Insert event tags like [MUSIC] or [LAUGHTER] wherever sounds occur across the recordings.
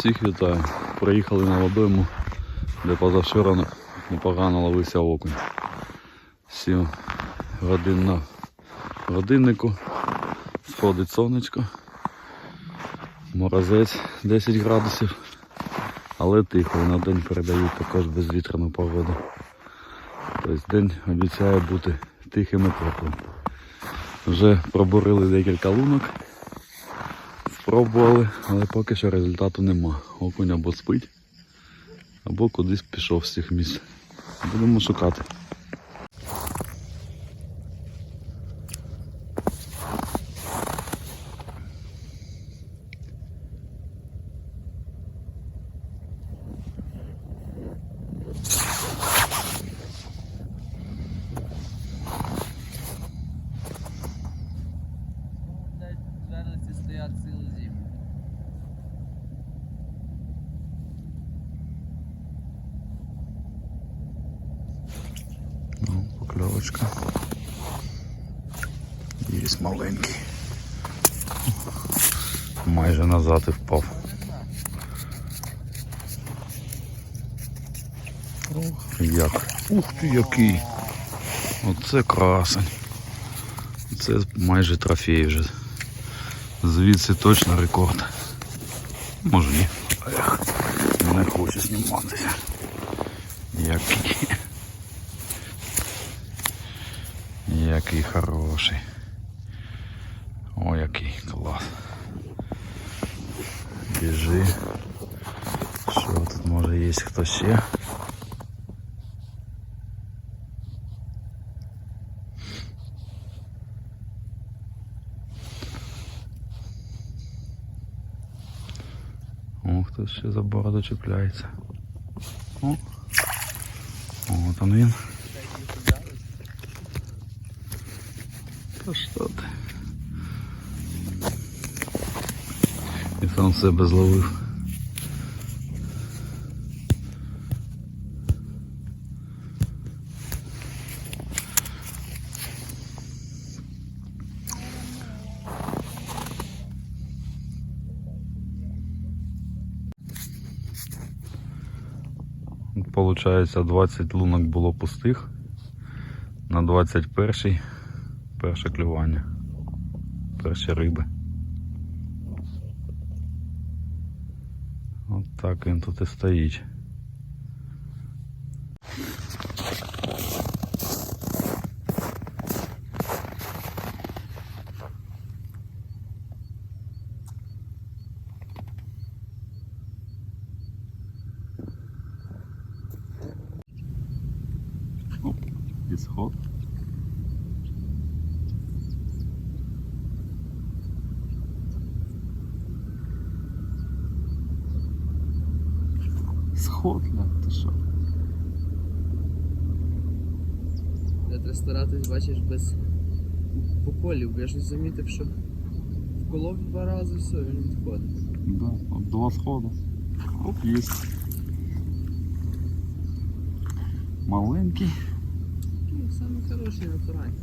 Всіх вітаю. Приїхали на водойму, де позавчора непогано ловився окунь. 7 годин на годиннику. Сходить сонечко. Морозець 10 градусів. Але тихо, на день передають також безвітряну погоду. Тобто день обіцяє бути тихим і теплим. Вже пробурили декілька лунок. Спробували, але поки що результату нема. Окунь або спить, або кудись пішов з цих місць. Будемо шукати. Покльовочка. Є маленький. Майже назад і впав. Як. Ух ти який. Оце красень. Це майже трофей вже. Звідси точно рекорд. Може ні. Ех, не хочу зніматися. Який. Який хороший. О, який клас. Біжи. Що тут може є хто ще? О, хтось ще за бороду чіпляється. О, от он він. Та що ти? І сам себе зловив. Получається 20 лунок було пустих. На 21 перше клювання. Перші риби. От так він тут і стоїть. Оп, ісход. Бля, ти що? Треба старатись, бачиш, без поколів, бо я щось замітив, що вколов два рази, все, він відходить. Да, от два схода. Оп, есть. Маленький. Ну, саме хороший натуральний.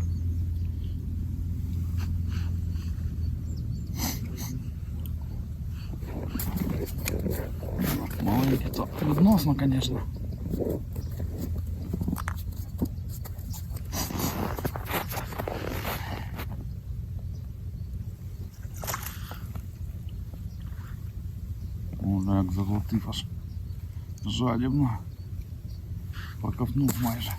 Маленький, так відносно, конечно. О, як заглотив аж жадібно. Проковтнув майже.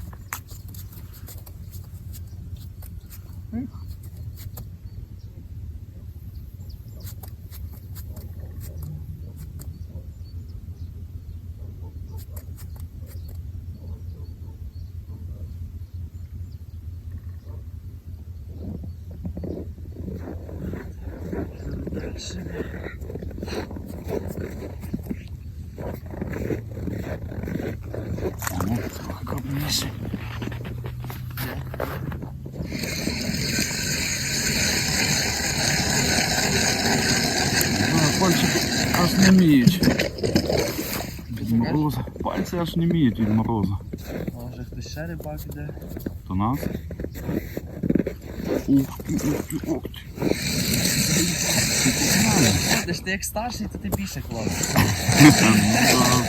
Дальше. О, трохи крупніший. Да, пальчики аж не міють. Від морозу. Пальці аж не міють від морозу. Може хтось ще рибак іде. То нас. Ух ти, ух ти, ух ти. Ходиш, ти як старший, то ти більше кладеш. [LAUGHS]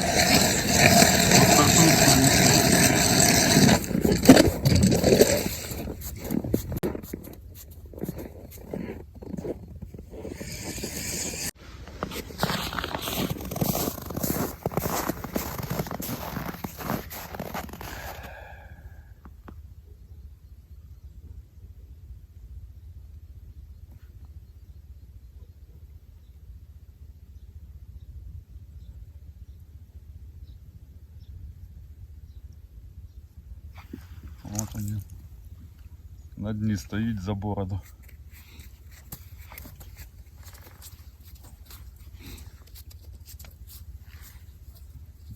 От вони. На дні стоїть за бороду.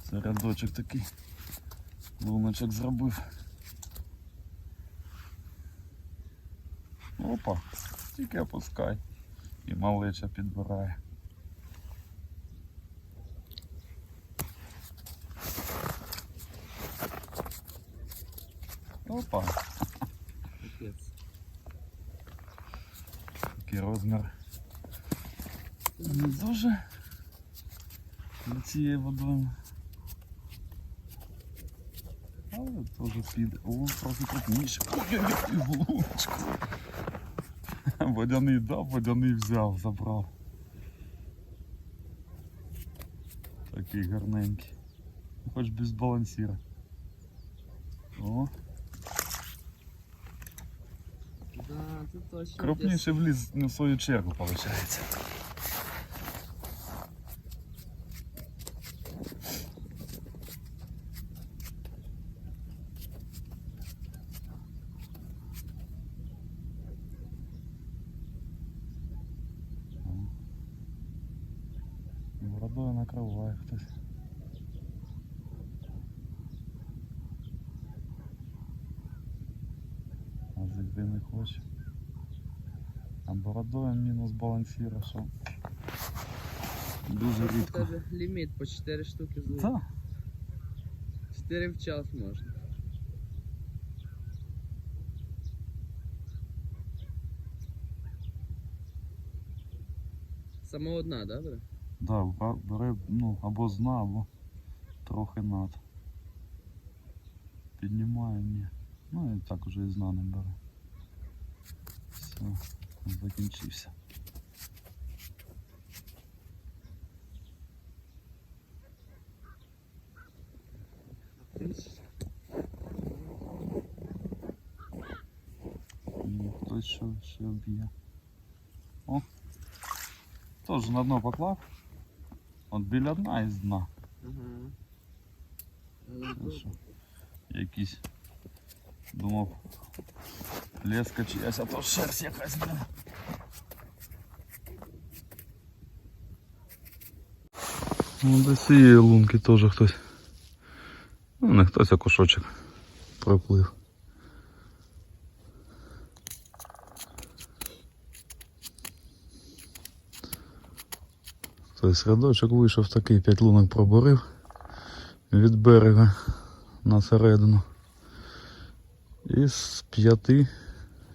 Це рядочок такий. Луночок зробив. Опа, тільки опускай. І малеча підбирає. Опа. Капець. Такий розмір. Не дуже для цієї водойми. Але теж піде. О, трохи крупніше. Ой-ой-ой, голубочку. Водяний дав, водяний взяв, забрав. Такий гарненький. Хоч без балансіра. О, Да, крупніше вліз на свою чергу, виходить. Бородою накриває хтось. А зайти не хоче. А бородою мінус балансіра, що дуже Це рідко. каже, ліміт по 4 штуки зловити. Та, 4 в час можна. Сама одна, да, бре? да, бра- бере ну, або з дна, або трохи над. Піднімає, ні. Ну і так уже і з дна не бере. Все, закінчився. І хтось що ще б'є. О! Теж на дно поклав. От біля дна і з дна. Ага. Але Ну добре. що, Якийсь. Думав. Леска чиясь, а то шерсть якась, блин. Ну, до цієї лунки теж хтось. Ну, не хтось, а кошочок проплив. Тобто рядочок вийшов такий, 5 лунок пробурив від берега на середину. І з п'яти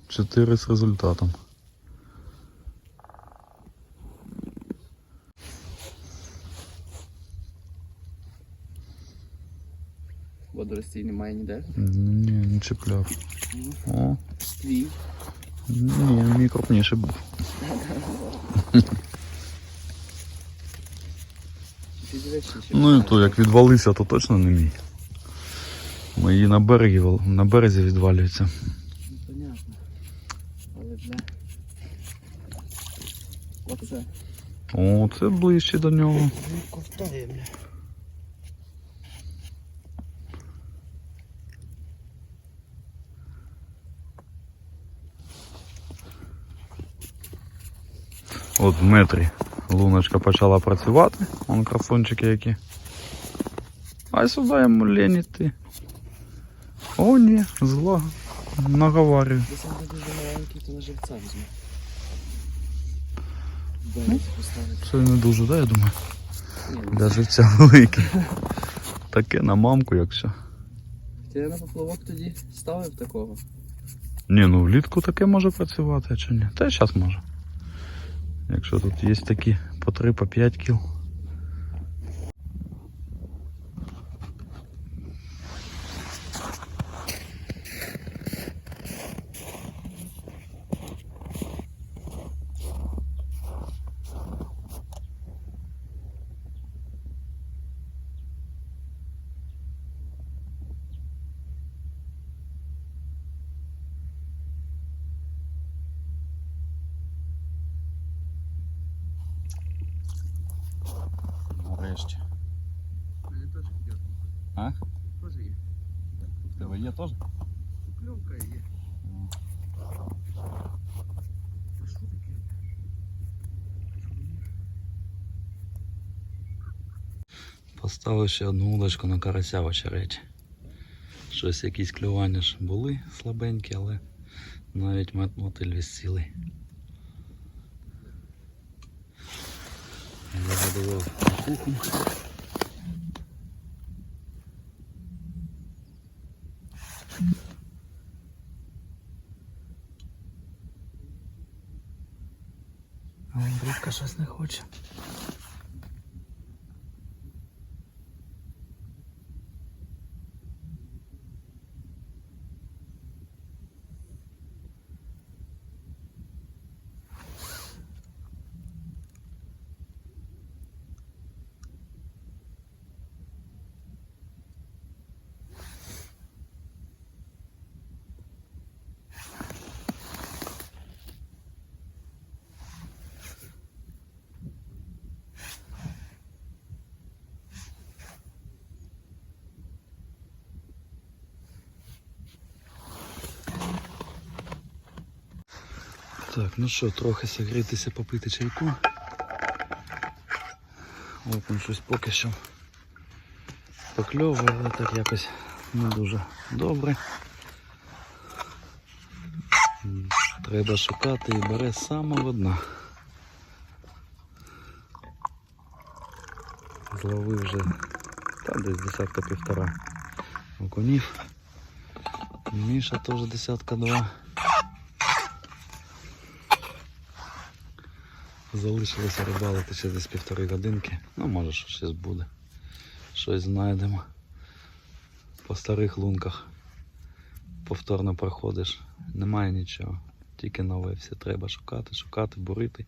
чотири з результатом. Водоростей немає ніде. Ні, не чіпляв. О, Твій. ні, мій крупніше був. [LAUGHS] Ну і то, як відвалився, то точно не мій. Мої на березі, вал- на березі відвалюються. Ну, понятно. Але бля. Оце. О, це ближче до нього. Ковтає, бля. От в метрі луночка почала працювати. Вон красунчики які. А сюди йому лень іти. О, ні, зла. Наговарюю. Поставити. Це не дуже, да, я думаю. Ну, Для живця великий. Таке на мамку, якщо. Ти на поплавок тоді ставив такого? Ні, ну влітку таке може працювати, чи ні? Та й зараз може. Якщо тут є такі по 3 по 5 кіл. Нарешті. Мене теж є. А? Теж є. В тебе є теж? Кльовка є. А що таке? Поставив ще одну удочку на карася в очереті. Щось якісь клювання ж були слабенькі, але навіть мотиль весь Загодував пухом. А Андрюшка щось не хоче. Так, ну що, трохи согрітися, попити чайку. Окунь щось поки що покльовує, але так якось не дуже добре. Треба шукати і бере саме одна. Зловив вже та десь десятка півтора окунів. Міша теж десятка Залишилося рибалити ще десь півтори годинки. Ну, може, що щось буде. Щось знайдемо. По старих лунках. Повторно проходиш. Немає нічого. Тільки нове все треба шукати, шукати, бурити.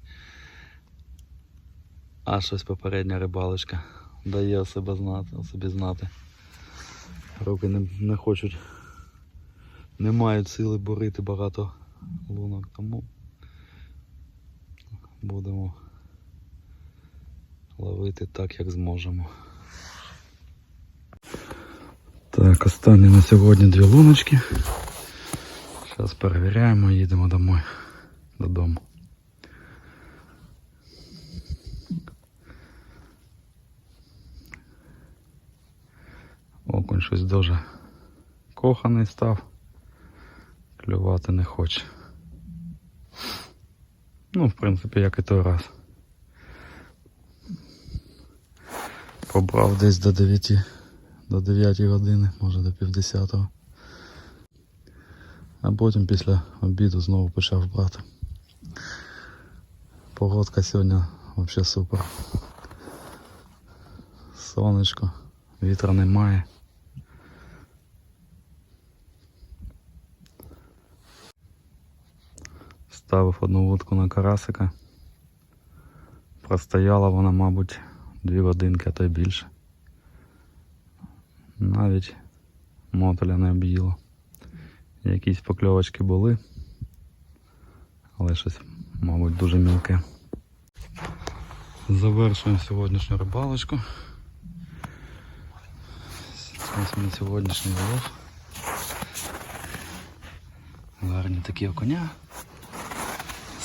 А щось попередня рибалочка дає о себе знати, собі знати. Руки не, не хочуть, не мають сили бурити багато лунок, тому будемо ловити так, як зможемо. Так, останні на сьогодні дві луночки. Зараз перевіряємо їдемо домой. Додому. Окунь щось дуже коханий став. Клювати не хоче. Ну, в принципі, як і той раз. Побрав десь до 9, до 9 години, може до півдесятого. А потім після обіду знову почав брати. Погодка сьогодні взагалі супер. Сонечко, вітра немає. Ставив одну вудку на карасика. Простояла вона, мабуть, дві годинки, а то й більше. Навіть мотоля не об'їла. Якісь покльовочки були, але щось, мабуть, дуже мілке. Завершуємо сьогоднішню рибалочку. Ось мій сьогоднішній вилов. Гарні такі окуня.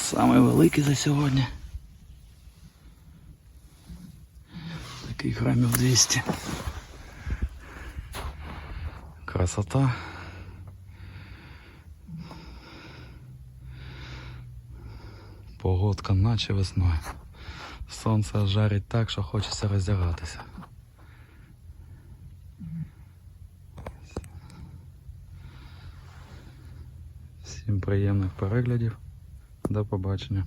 Самий великий за сьогодні. Такий грамів 200. Красота. Погодка наче весною. Сонце жарить так, що хочеться роздягатися. Всім приємних переглядів. До побачення.